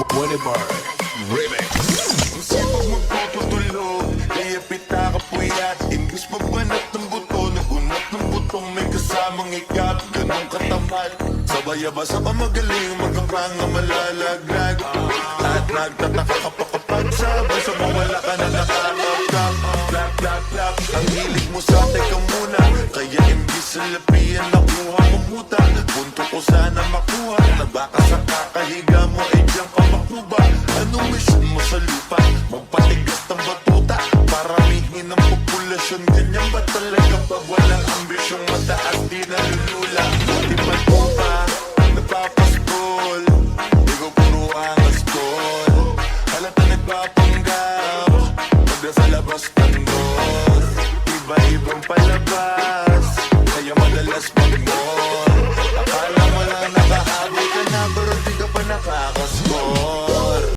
Whatever Remix. Ang sipag magpapatulog Kaya pita ka puyat Imbis mabanat ng buto Nagunat ng butong may kasamang ikat Ganong katamad. Sabay-abasa ka magaling Magkapang na malalaglag. At nagtataka sabay Sa mawala ka na nakakaptap Clap, clap, clap Ang hilig mo sa teka muna. Sa sana makuha Na baka sa kakahiga mo Ay sa lupa? Magpatigas ng batuta Paramihin ang populasyon. Ganyan ba talaga pag walang ambisyong mataas. Di nalulula. Di ba pa Napapaskol Di ko puro angas call Halata nagpapanggap Pag nasa labas tanggol. Iba-ibang palabas. Kaya madalas mag-mall Akala mo lang nakahabol ka na Pero di ka pa nakakaskol